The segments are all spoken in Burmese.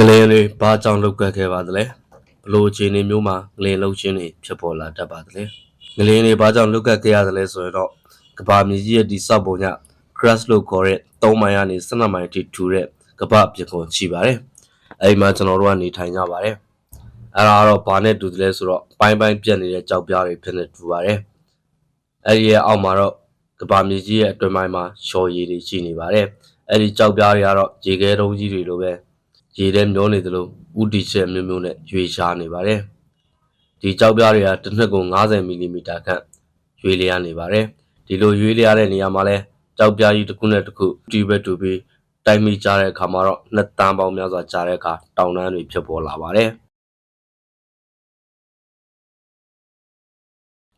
ငလင်တွေဘာကြောင့်လုတ်ကတ်ခဲ့ပါသလဲဘလို့အခြေအနေမျိုးမှာငလင်လုတ်ခြင်းတွေဖြစ်ပေါ်လာတတ်ပါသလဲငလင်တွေဘာကြောင့်လုတ်ကတ်ခဲ့ရသလဲဆိုရင်တော့ကဘာမြေကြီးရဲ့ဒီစောက်ပုံည crash လို့ခေါ်တဲ့3မိုင်ကနေ12မိုင်ထိထူတဲ့ကဘာပြကွန်ရှိပါတယ်အဲဒီမှာကျွန်တော်တို့ကနေထိုင်ကြပါတယ်အဲ့ဒါကတော့ဘာနဲ့တူသလဲဆိုတော့ပိုင်းပိုင်းပြက်နေတဲ့ကြောက်ပြားတွေဖြစ်နေတူပါတယ်အဲဒီရဲ့အောက်မှာတော့ကဘာမြေကြီးရဲ့အတွင်းပိုင်းမှာရှော်ရည်တွေရှိနေပါတယ်အဲ့ဒီကြောက်ပြားတွေကတော့ရေခဲတုံးကြီးတွေလိုပဲ ရေထဲမျောနေသလိုဥတီချက်မျိုးမျိုးနဲ့ရွေရှားနေပါတယ်။ဒီကြောက်ပြားတွေကတစ်နှစ်ကို90မီလီမီတာခန့်ရွေလျားနေပါတယ်။ဒီလိုရွေလျားတဲ့နေရာမှာလဲကြောက်ပြားကြီးတစ်ခုနဲ့တစ်ခုတီးပဲတူပြီးတိုက်မိကြတဲ့အခါမှာတော့နှစ်တန်းပေါင်းများစွာကြားတဲ့အခါတောင်တန်းတွေဖြစ်ပေါ်လာပါတယ်။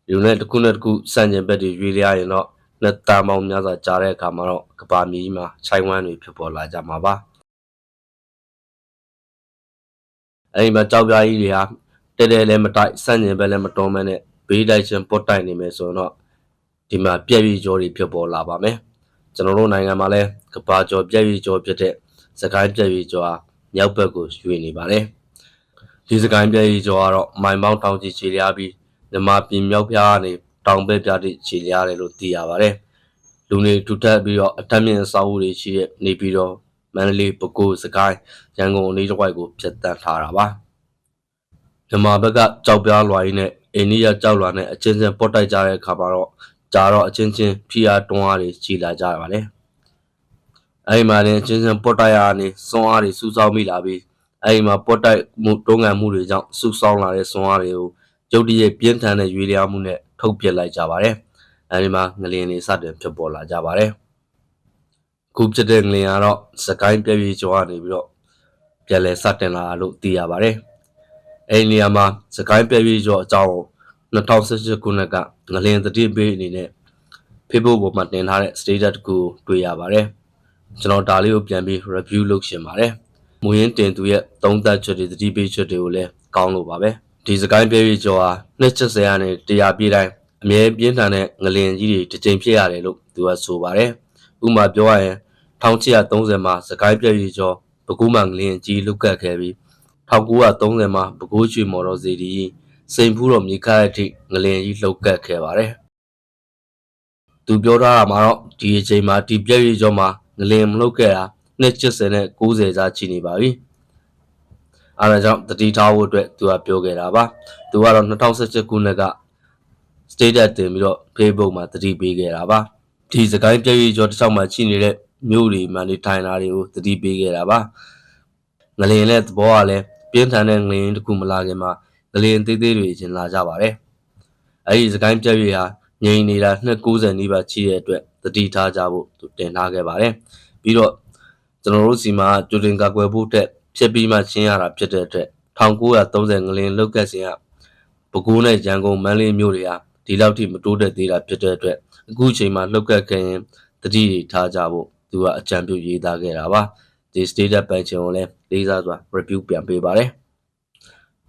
ဒီလိုနဲ့တစ်ခုနဲ့တစ်ခုစံကျင်ဘက်တွေရွေလျားရင်တော့နှစ်တန်းပေါင်းများစွာကြားတဲ့အခါမှာတော့ကဘာမြေကြီးမှာခြိုင်ဝမ်းတွေဖြစ်ပေါ်လာကြမှာပါ။ အဲဒီမှာကြောက်ပြားကြီးတွေဟာတဲတဲလည်းမတိုက်ဆန့်ကျင်ဘက်လည်းမတွန်းမနဲ့ဘေးတိုက်ချင်းပုတ်တိုက်နေမယ်ဆိုတော့ဒီမှာပြက်ရည်ကြောတွေဖြစ်ပေါ်လာပါမယ်ကျွန်တော်တို့နိုင်ငံမှာလည်းကဘာကျော်ပြက်ရည်ကြောဖြစ်တဲ့စကိုင်းပြက်ရည်ကြောဟာမြောက်ဘက်ကိုရွေ့နေပါတယ်ဒီစကိုင်းပြက်ရည်ကြောကတော့မိုင်ပေါင်းတောင်ကြီးခြေလျားပြီးမြမပြည်မြောက်ပြားကနေတောင်ဘက်ပြတိခြေလျားတယ်လို့သိရပါတယ်လူတွေထူထပ်ပြီးတော့အထက်မြင့်အဆောက်အဦတွေရှိတဲ့နေပြီးတော့ မန္တလေးပဲခူးစကိုင်းရန်ကုန်အနီးတစ်ဝိုက်ကိုဖြတ်တန်းထားတာပါမြန်မာဘက်ကကြောက်ပြားလွာကြီးနဲ့အိန္ဒိယကြောက်လွာနဲ့အချင်းချင်းပုတ်တိုက်ကြတဲ့အခါမှာတော့ကြာတော့အချင်းချင်းဖိအားတွန်းအားတွေကြီးလာကြပါတယ်အဲဒီမှာလည်းအချင်းချင်းပုတ်တိုက်ရနေစွန်းအားတွေစူးစောင်းမိလာပြီးအဲဒီမှာပုတ်တိုက်မှုတွန်းကန်မှုတွေကြောင့်စူးစောင်းလာတဲ့စွန်းအားတွေကိုကျုပ်တရဲ့ပြင်းထန်တဲ့ရွေလျားမှုနဲ့ထုတ်ပစ်လိုက်ကြပါတယ်အဲဒီမှာငလျင်တွေစတင်ဖြစ်ပေါ်လာကြပါတယ် ခုဖြစ်တဲ့ငလျင်ကတော့စကိုင်းပြည့်ပြည့်ကျော်ကနေပြီးတော့ပြန်လဲစတင်လာလို့သိရပါတယ်။အဲဒီနေရာမှာစကိုင်းပြည့်ပြည့်ကျော်အကြောင်းကို2018ခုနှစ်ကငလျင်သတိပေးအနေနဲ့ Facebook ပေါ်မှာတင်ထားတဲ့ status တစ်ခုကိုတွေ့ရပါတယ်။ကျွန်တော်ဒါလေးကိုပြန်ပြီး review လုပ်ရှင်ပါတယ်။မူရင်းတင်သူရဲ့သုံးသက်ချက်တွေသတိပေးချက်တွေကိုလည်းကောင်းလို့ပါပဲ။ဒီစကိုင်းပြည့်ပြည့်ကျော်ဟာ270ကနေ100ပြည့်တိုင်းအမြဲပြင်းထန်တဲ့ငလျင်ကြီးတွေတစ်ချိန်ဖြစ်ရတယ်လို့သူကဆိုပါတယ်။ ဥပမာပြောရရင်1830မှာစကိုင်းပြည့်ရီကျော်ပဲခူးမှန်ကလင်းကြီးလုတ်ကတ်ခဲ့ပြီး1930မှာပဲခူးရွှေမော်တော်စီဒီစိန်ဖူးတော်မြေခါတဲ့အထိငလင်ကြီးလှုပ်ကတ်ခဲ့ပါတယ်။သူပြောထားတာမှာတော့ဒီအချိန်မှာဒီပြည့်ရီကျော်မှာငလင်မလှုပ်ခဲ့တာ280နဲ့90ကြားချီနေပါပြီ။အဲဒါကြောင့်တတိထားဖို့အတွက်သူကပြောခဲ့တာပါ။သူကတော့2017ခုနှစ်က status တင်ပြီးတော့ Facebook မှာတတိပေးခဲ့တာပါ။ ဒီစကိုင်းပြည့်ရီကျော်တစ်ချောင်းမှာရှိနေတဲ့မြို့တွေမှာနေထိုင်တာတွေကိုသတိပေးခဲ့တာပါငလျင်နဲ့သဘောကလည်းပြင်းထန်တဲ့ငလျင်တစ်ခုမလာခင်မှာငလျင်သေးသေးတွေကျင်လာကြပါတယ်အဲဒီစကိုင်းပြည့်ရဟာငြိမ်နေတာ290နီးပါးရှိတဲ့အတွက်သတိထားကြဖို့သူတင်ထားခဲ့ပါတယ်ပြီးတော့ကျွန်တော်တို့စီမှာကြိုတင်ကာကွယ်ဖို့တက်ဖြစ်ပြီးမှရှင်းရတာဖြစ်တဲ့အတွက်1930ငလျင်လုတ်ကက်စဉ်ကပဲခူးနဲ့ရန်ကုန်မန္တလေးမြို့တွေဟာဒီလောက်ထိမတိုးတက်သေးတာဖြစ်တဲ့အတွက် အခုချိန်မှာလှုပ်ကက်ခဲ့ရင်တတိတွေထားကြဖို့သူကအကြံပြုရေးသားခဲ့တာပါဒီ status ပိုင်ချင်ကိုလည်းလေးစားစွာ review ပြန်ပေးပါတယ်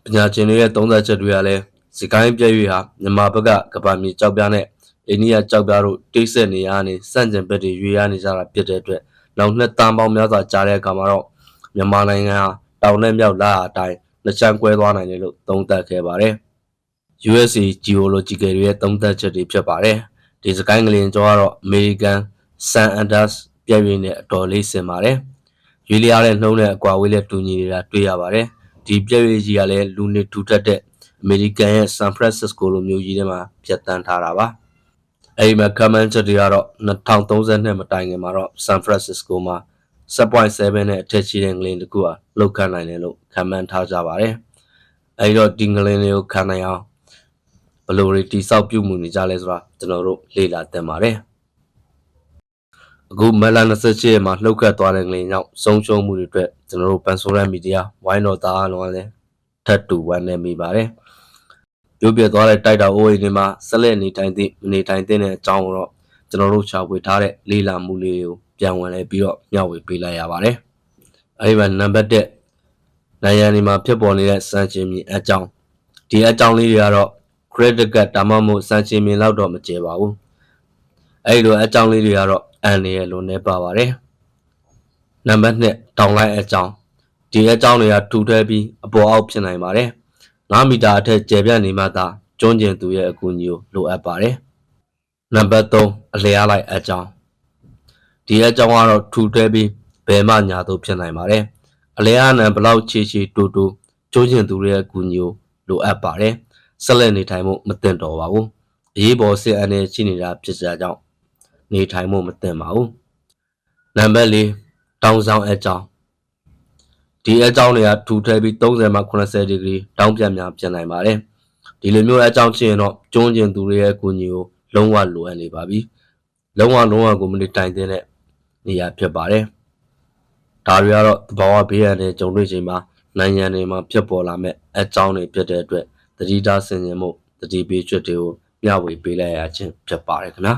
ပညာရှင်တွေရဲ့သုံးသပ်ချက်တွေကလည်းစကိုင်းပြည့်ရွေဟာမြန်မာဘက်ကကဘာမြေကြောက်ပြားနဲ့အိန္ဒိယကြောက်ပြားတို့တိတ်ဆက်နေရနေစန့်ကျင်ဘက်တွေရွေရနေကြတာဖြစ်တဲ့အတွက်နောက်နှစ်တန်းပေါင်းများစွာကြားတဲ့အခါမှာတော့မြန်မာနိုင်ငံဟာတောင်နဲ့မြောက်လာအတိုင်းလက်ချမ်းကွဲသွားနိုင်တယ်လို့သုံးသပ်ခဲ့ပါတယ် USA Geological ရဲ့သုံးသပ်ချက်တွေဖြစ်ပါတယ် ဒီစကိုင်းကလင်ကျော်ကတော့ American San Andreas ပြည့်ရင်းနဲ့အတော်လေးဆင်ပါတယ်။ရွေးလျားတဲ့နှုံးနဲ့အကွာဝေးလက်တူညီနေတာတွေ့ရပါတယ်။ဒီပြည့်ရင်းကြီးကလည်းလူနေထူထပ်တဲ့အမေရိကန်ရဲ့ San Francisco လိုမျိုးကြီးထဲမှာပြတ်တန်းထားတာပါ။အဲဒီမှာ comment ချက်တွေကတော့2032မတိုင်ခင်မှာတော့ San Francisco မှာ7.7နဲ့အထက်ရှိတဲ့ငလင်တစ်ခုဟာလောက်ခံနိုင်တယ်လို့ခံမှန်းထားကြပါတယ်။အဲဒီတော့ဒီငလင်တွေကိုခံနိုင်အောင် ဘယ်လိုတွေတိစောက်ပြုမှုနေကြလဲဆိုတာကျွန်တော်တို့လေ့လာသင်ပါတယ်။အခုမက်လာ28ရက်မှာလှုပ်ခတ်သွားတဲ့ငလင်ကြောင့်ဆုံးရှုံးမှုတွေအတွက်ကျွန်တော်တို့ပန်ဆိုရန်မီဒီယာဝိုင်းတော်သားအလုံးလည်းထပ်တူဝမ်းနေမိပါတယ်။ရုပ်ပြသွားတဲ့တိုက်တာအိုးအိမ်တွေမှာဆက်လက်နေထိုင်သည့်နေထိုင်တဲ့အကြောင်းကိုတော့ကျွန်တော်တို့ရှာဖွေထားတဲ့လေးလာမှုလေးကိုပြန်ဝင်လဲပြီးတော့မျှဝေပေးလိုက်ရပါတယ်။အဲဒီမှာနံပါတ်1နိုင်ငံဒီမှာဖြစ်ပေါ်နေတဲ့စံချင်းမြင်အကြောင်းဒီအကြောင်းလေးတွေကတော့ credit card ဒါမှမဟုတ်စံချင်းမြင်လောက်တော့မကျပါဘူး။အဲဒီလိုအကြောင်းလေးတွေကတော့အန်ရယ်လို့နေပါပါတယ်။နံပါတ်2တောင်လိုက်အကြောင်းဒီအကြောင်းတွေကထူထဲပြီးအပေါ်အောက်ဖြစ်နိုင်ပါတယ်9မီတာအထက်ကျယ်ပြန့်နေမှသာကျွန်းကျင်သူရဲ့အကူအညီကိုလိုအပ်ပါတယ်နံပါတ်3အလျားလိုက်အကြောင်းဒီအကြောင်းကတော့ထူထဲပြီးဘယ်မှညာသို့ဖြစ်နိုင်ပါတယ်အလျားနံဘလောက်ချီချီတူတူကျွန်းကျင်သူရဲ့အကူအညီကိုလိုအပ်ပါတယ် ဆက်လက်နေထိုင်မှုမသင့်တော်ပါဘူးအရေးပေါ်စစ်အနေရှိနေတာဖြစ်ကြကြောင်းနေထိုင်မှုမသင့်ပါဘူးနံပါတ်4တောင်ဆောင်အကြောင်းဒီအကြောင်းတွေကထူထဲပြီး30မှ80ဒီဂရီတောင်းပြန်များဖြစ်နိုင်ပါတယ်ဒီလိုမျိုးအကြောင်းဖြစ်ရင်တော့ကျွန်းကျင်သူတွေရဲ့အကူအညီကိုလုံးဝလိုအပ်နေပါပြီလုံးဝလုံးဝကိုမနေတိုင်တဲ့နေရာဖြစ်ပါတယ်ဒါတွေကတော့သဘာဝဘေးရန်တွေကြုံတွေ့ချိန်မှာနိုင်ငံတွေမှာဖြစ်ပေါ်လာမဲ့အကြောင်းတွေဖြစ်တဲ့အတွက် သတိထားဆင်ခြင်မှုသတိပေးချက်တွေကိုမျှဝေပေးလိုက်ရခြင်းဖြစ်ပါတယ်ခင်ဗျာ